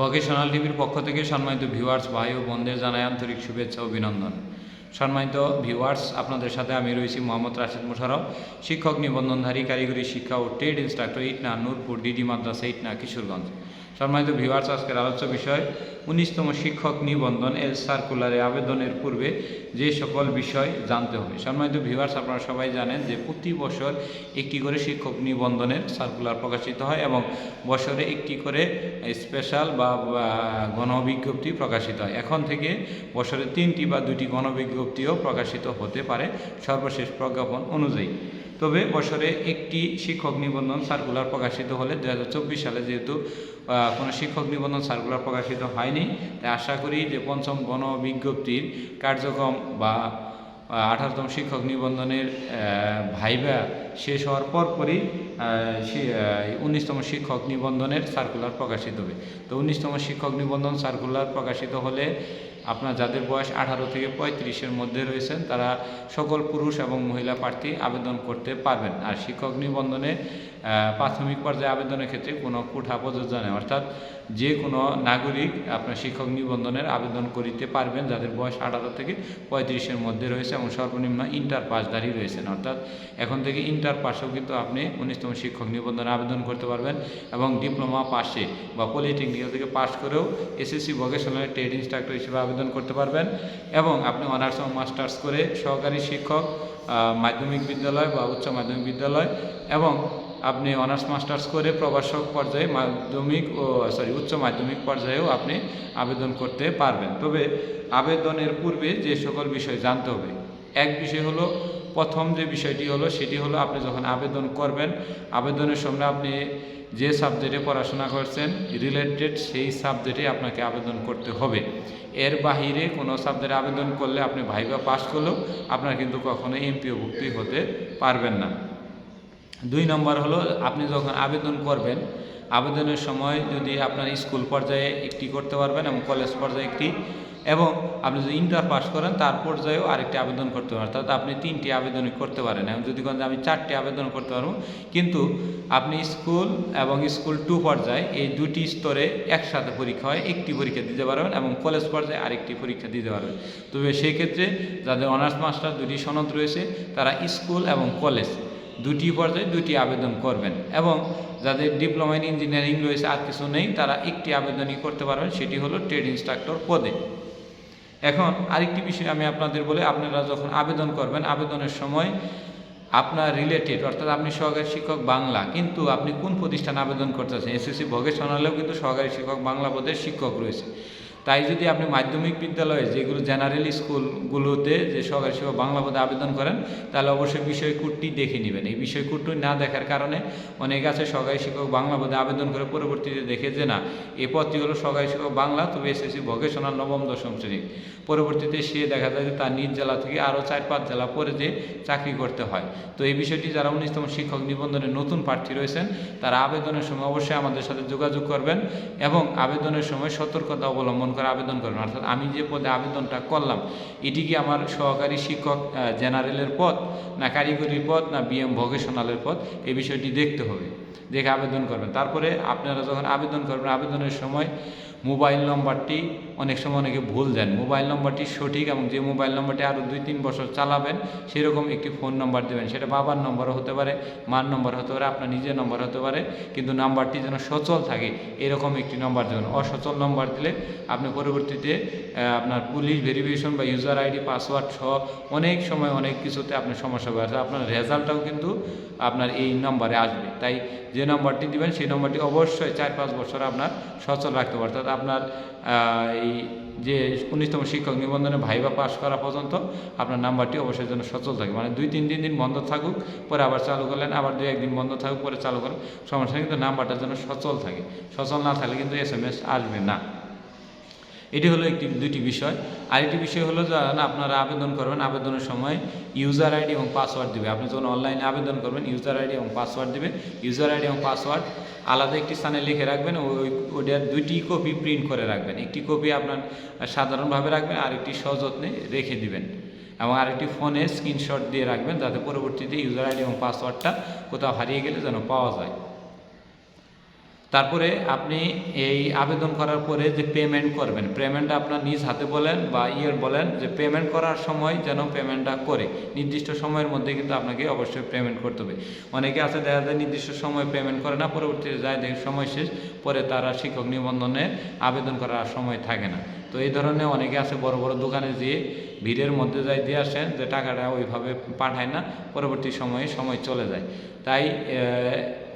Vocational টিভির পক্ষ থেকে সম্মানিত ভিউয়ার্স ভাই ও বোনদের জানাই আন্তরিক শুভেচ্ছা, অভিনন্দন। সম্মানিত ভিউয়ার্স আপনাদের সাথে আমি রয়েছি মোহাম্মদ রাশেদ মুশারফ শিক্ষক নিবন্ধনধারী, কারিগরি শিক্ষা ও trade instructor, Itna Nurpur, DD মাদ্রাসা, ইটনা কিশোরগঞ্জ। সম্মানিত ভিভার্স আজকের আলোচ্য বিষয়, উনিশতম শিক্ষক নিবন্ধন এর সার্কুলারে আবেদনের পূর্বে যে সকল বিষয় জানতে হবে। সম্মানিত ভিভার্স আপনারা সবাই জানেন যে প্রতি বছর একটি করে শিক্ষক নিবন্ধনের সার্কুলার প্রকাশিত হয় এবং বছরে একটি করে স্পেশাল বা গণবিজ্ঞপ্তি প্রকাশিত হয়। এখন থেকে বছরে তিনটি বা দুটি গণবিজ্ঞপ্তিও প্রকাশিত হতে পারে। সর্বশেষ প্রজ্ঞাপন অনুযায়ী। তবে বছরে একটি শিক্ষক নিবন্ধন সার্কুলার প্রকাশিত হলে দু হাজার চব্বিশ সালে যেহেতু কোনো শিক্ষক নিবন্ধন সার্কুলার প্রকাশিত হয়নি, তাই আশা করি যে পঞ্চম গণবিজ্ঞপ্তির কার্যক্রম বা আঠারোতম শিক্ষক নিবন্ধনের ভাইবা শেষ হওয়ার পরপরই উনিশতম শিক্ষক নিবন্ধনের সার্কুলার প্রকাশিত হবে। তো উনিশতম শিক্ষক নিবন্ধন সার্কুলার প্রকাশিত হলে আপনার যাদের বয়স আঠারো থেকে পঁয়ত্রিশের মধ্যে রয়েছেন, তারা সকল পুরুষ এবং মহিলা প্রার্থী আবেদন করতে পারবেন। আর শিক্ষক নিবন্ধনে প্রাথমিক পর্যায়ে আবেদনের ক্ষেত্রে কোনো কোঠা প্রযোজ্য নেই অর্থাৎ যে কোনো নাগরিক আপনার শিক্ষক নিবন্ধনের আবেদন করিতে পারবেন, যাদের বয়স আঠারো থেকে পঁয়ত্রিশের মধ্যে রয়েছে এবং সর্বনিম্ন ইন্টার পাসধারী রয়েছেন। অর্থাৎ এখন থেকে ইন্টার পাসেও কিন্তু আপনি উনিশতম শিক্ষক নিবন্ধন আবেদন করতে পারবেন এবং ডিপ্লোমা পাশে বা পলিটেকনিক্যাল থেকে পাশ করেও এসএসসি ভোকেশনাল ট্রেড ইনস্ট্রাক্টর হিসেবে আবেদন করতে পারবেন এবং আপনি অনার্স এবং মাস্টার্স করে সহকারী শিক্ষক মাধ্যমিক বিদ্যালয় বা উচ্চ মাধ্যমিক বিদ্যালয় এবং আপনি অনার্স, মাস্টার্স করে প্রভাষক পর্যায়ে মাধ্যমিক ও সরি উচ্চ মাধ্যমিক পর্যায়েও আপনি আবেদন করতে পারবেন। তবে আবেদনের পূর্বে যে সকল বিষয় জানতে হবে, এক বিষয় হলো প্রথম যে বিষয়টি হলো, সেটি হলো আপনি যখন আবেদন করবেন, আবেদনের সময় আপনি যে সাবজেক্টে পড়াশোনা করছেন রিলেটেড সেই সাবজেক্টে আপনাকে আবেদন করতে হবে। এর বাহিরে কোনো সাবজেক্টে আবেদন করলে আপনি ভাইবা পাস করলেও আপনার কিন্তু কখনো এমপিওভুক্তি হতে পারবেন না। দুই নম্বর হলো, আপনি যখন আবেদন করবেন আবেদনের সময় যদি আপনার স্কুল পর্যায়ে একটি করতে পারবেন এবং কলেজ পর্যায়ে একটি, এবং আপনি যদি ইন্টার পাস করেন, তার পর্যায়েও আরেকটি আবেদন করতে পারেন। অর্থাৎ আপনি তিনটি আবেদনই করতে পারেন। এবং যদি কোন আমি চারটি আবেদন করতে পারব, কিন্তু আপনি স্কুল এবং স্কুল টু পর্যায়ে এই দুটি স্তরে একসাথে পরীক্ষা হয়, একটি পরীক্ষা দিতে পারবেন এবং কলেজ পর্যায়ে আরেকটি পরীক্ষা দিতে পারবেন। তবে সেক্ষেত্রে যাদের অনার্স মাস্টার দুটি সনদ রয়েছে, তারা স্কুল এবং কলেজ দুটি পর্যায়ে দুটি আবেদন করবেন। এবং যাদের ডিপ্লোমা ইন ইঞ্জিনিয়ারিং রয়েছে আর কিছু নেই, তারা একটি আবেদনই করতে পারবেন, সেটি হলো ট্রেড ইনস্ট্রাক্টর পদে। এখন আরেকটি বিষয় আমি আপনাদের বলে, আপনারা যখন আবেদন করবেন, আবেদনের সময় আপনার রিলেটেড অর্থাৎ আপনি সহকারী শিক্ষক বাংলা, কিন্তু আপনি কোন প্রতিষ্ঠানে আবেদন করতেছেন? এসএসসি ভোকেশনালেও কিন্তু সহকারী শিক্ষক বাংলা পদের শিক্ষক রয়েছে। তাই যদি আপনি মাধ্যমিক বিদ্যালয়ে যেগুলো জেনারেল স্কুলগুলোতে যে সহকারী শিক্ষক বাংলা পদে আবেদন করেন, তাহলে অবশ্যই বিষয় দেখে নেবেন। এই বিষয় না দেখার কারণে অনেক আছে সহকারী শিক্ষক বাংলা পদে আবেদন করে পরবর্তীতে দেখে যে না, এ পদটি হলো সহকারী শিক্ষক বাংলা, তবে এসএসসি ভোকেশনাল নবম দশম শ্রেণি। পরবর্তীতে সে দেখা যায় যে তার নিজ জেলা থেকে আরও চার পাঁচ জেলা পরে যে চাকরি করতে হয়। তো এই বিষয়টি যারা উনিশতম শিক্ষক নিবন্ধনে নতুন প্রার্থী রয়েছেন, তারা আবেদনের সময় অবশ্যই আমাদের সাথে যোগাযোগ করবেন এবং আবেদনের সময় সতর্কতা অবলম্বন করে আবেদন করবেন। অর্থাৎ আমি যে পদে আবেদনটা করলাম, এটি কি আমার সহকারী শিক্ষক জেনারেলের পদ, না কারিগরি পদ, না বিএম ভোকেশনালের পদ? এই বিষয়টি দেখতে হবে। দেখে আবেদন করবেন। তারপরে আপনারা যখন আবেদন করবেন, আবেদনের সময় মোবাইল নম্বরটি অনেক সময় অনেকে ভুল দেন। মোবাইল নম্বরটি সঠিক এবং যে মোবাইল নম্বরটি আরও দুই তিন বছর চালাবেন, সেরকম একটি ফোন নম্বর দেবেন। সেটা বাবার নম্বরও হতে পারে, মার নম্বর হতে পারে, আপনার নিজের নম্বর হতে পারে, কিন্তু নাম্বারটি যেন সচল থাকে, এরকম একটি নম্বর দেবেন। অসচল নম্বর দিলে আপনি পরবর্তীতে আপনার পুলিশ ভেরিফিকেশন বা ইউজার আইডি, পাসওয়ার্ড সহ অনেক সময় অনেক কিছুতে আপনার সমস্যা হবে আপনার রেজাল্টটাও কিন্তু আপনার এই নম্বরে আসবে। তাই যে নম্বরটি দিবেন সেই নম্বরটি অবশ্যই চার পাঁচ বছর আপনার সচল রাখতে হবে অর্থাৎ আপনার এই যে উনিশতম শিক্ষক নিবন্ধনে ভাইবা পাস করা পর্যন্ত আপনার নাম্বারটি অবশ্যই যেন সচল থাকে। মানে দুই তিন তিন দিন বন্ধ থাকুক, পরে আবার চালু করলেন, আবার দুই একদিন বন্ধ থাকুক, পরে চালু করলেন, সমস্যা কিন্তু নাম্বারটা যেন সচল থাকে। সচল না থাকলে কিন্তু এস এম এস আসবে না। এটি হলো একটি, দুইটি বিষয়। আরেকটি বিষয় হলো যখন আপনারা আবেদন করবেন। আবেদনের সময় ইউজার আইডি এবং পাসওয়ার্ড দেবে। আপনি যখন অনলাইনে আবেদন করবেন ইউজার আইডি এবং পাসওয়ার্ড দিবে। ইউজার আইডি এবং পাসওয়ার্ড আলাদা একটি স্থানে লিখে রাখবেন। ওই ওটার দুইটি কপি প্রিন্ট করে রাখবেন। একটি কপি আপনার সাধারণভাবে রাখবেন আর একটি সযত্নে রেখে দিবেন। এবং আরেকটি ফোনে স্ক্রিনশট দিয়ে রাখবেন, যাতে পরবর্তীতে ইউজার আইডি এবং পাসওয়ার্ডটা কোথাও হারিয়ে গেলে যেন পাওয়া যায়। তারপরে আপনি এই আবেদন করার পরে যে পেমেন্ট করবেন পেমেন্টটা আপনার নিজ হাতে বলেন বা ইয়ের বলেন যে পেমেন্ট করার সময় যেন পেমেন্টটা করে। নির্দিষ্ট সময়ের মধ্যে কিন্তু আপনাকে অবশ্যই পেমেন্ট করতে হবে। অনেকে আছে দেখা যায় নির্দিষ্ট সময় পেমেন্ট করে না, পরবর্তীতে যায় দেখে সময় শেষ, পরে তারা শিক্ষক নিবন্ধনে আবেদন করার সময় থাকে না। তো এই ধরনের অনেকে আছে বড় বড় দোকানে যেয়ে ভিড়ের মধ্যে যাই দিয়ে আসেন যে টাকাটা ওইভাবে পাঠায় না, পরবর্তী সময়ে সময় চলে যায়। তাই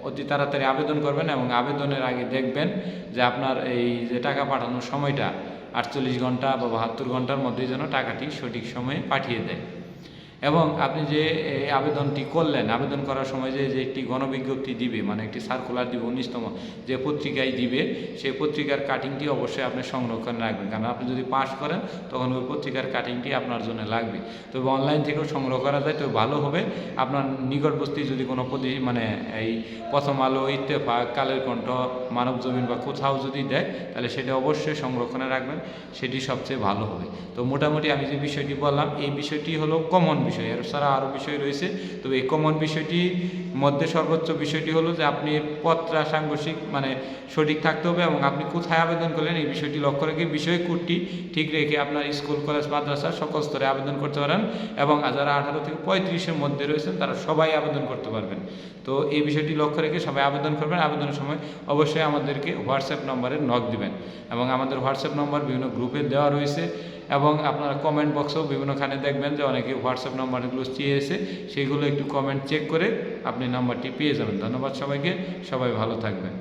অতি তাড়াতাড়ি আবেদন করবেন এবং আবেদনের আগে দেখবেন যে আপনার এই যে টাকা পাঠানোর সময়টা আটচল্লিশ ঘণ্টা বা বাহাত্তর ঘণ্টার মধ্যে যেন টাকাটি সঠিক সময়ে পাঠিয়ে দেয়। এবং আপনি যে আবেদনটি করলেন, আবেদন করার সময় যে যে একটি গণবিজ্ঞপ্তি দিবে মানে একটি সার্কুলার দিবে, উনিশতম যে পত্রিকায় দিবে, সেই পত্রিকার কাটিংটি অবশ্যই আপনি সংরক্ষণ রাখবেন। কারণ আপনি যদি পাশ করেন, তখন ওই পত্রিকার কাটিংটি আপনার জন্য লাগবে। তবে অনলাইন থেকেও সংগ্রহ করা যায় তো ভালো হবে। আপনার নিকটবর্তী যদি কোনো প্রতি মানে এই প্রথম আলো, ইত্তেফাক, কালের কণ্ঠ, মানব জমিন বা কোথাও যদি দেয়, তাহলে সেটা অবশ্যই সংরক্ষণে রাখবেন। সেটি সবচেয়ে ভালো হবে। তো মোটামুটি আমি যে বিষয়টি বললাম, এই বিষয়টি হলো কমন বিষয় এর ছাড়া আরও বিষয় রয়েছে। তবে এই কমন বিষয়টির মধ্যে সর্বোচ্চ বিষয়টি হলো যে আপনি পত্রা সাংঘর্ষিক মানে সঠিক থাকতে হবে এবং আপনি কোথায় আবেদন করলেন এই বিষয়টি লক্ষ্য রেখে বিষয় ঠিক রেখে আপনার স্কুল, কলেজ, মাদ্রাসা সকল স্তরে আবেদন করতে পারেন এবং যারা আঠারো থেকে পঁয়ত্রিশের মধ্যে রয়েছেন তারা সবাই আবেদন করতে পারবেন। তো এই বিষয়টি লক্ষ্য রেখে সবাই আবেদন করবেন। আবেদনের সময় অবশ্যই আমাদেরকে হোয়াটসঅ্যাপ নম্বরে নক দিবেন এবং আমাদের হোয়াটসঅ্যাপ নম্বর বিভিন্ন গ্রুপে দেওয়া রয়েছে এবং আপনারা কমেন্ট বক্সেও বিভিন্নখানে দেখবেন যে অনেকে হোয়াটসঅ্যাপ নাম্বারগুলো চেয়েছে সেইগুলো একটু কমেন্ট চেক করে আপনি নাম্বারটি পেয়ে যাবেন। ধন্যবাদ সবাইকে। সবাই ভালো থাকবেন।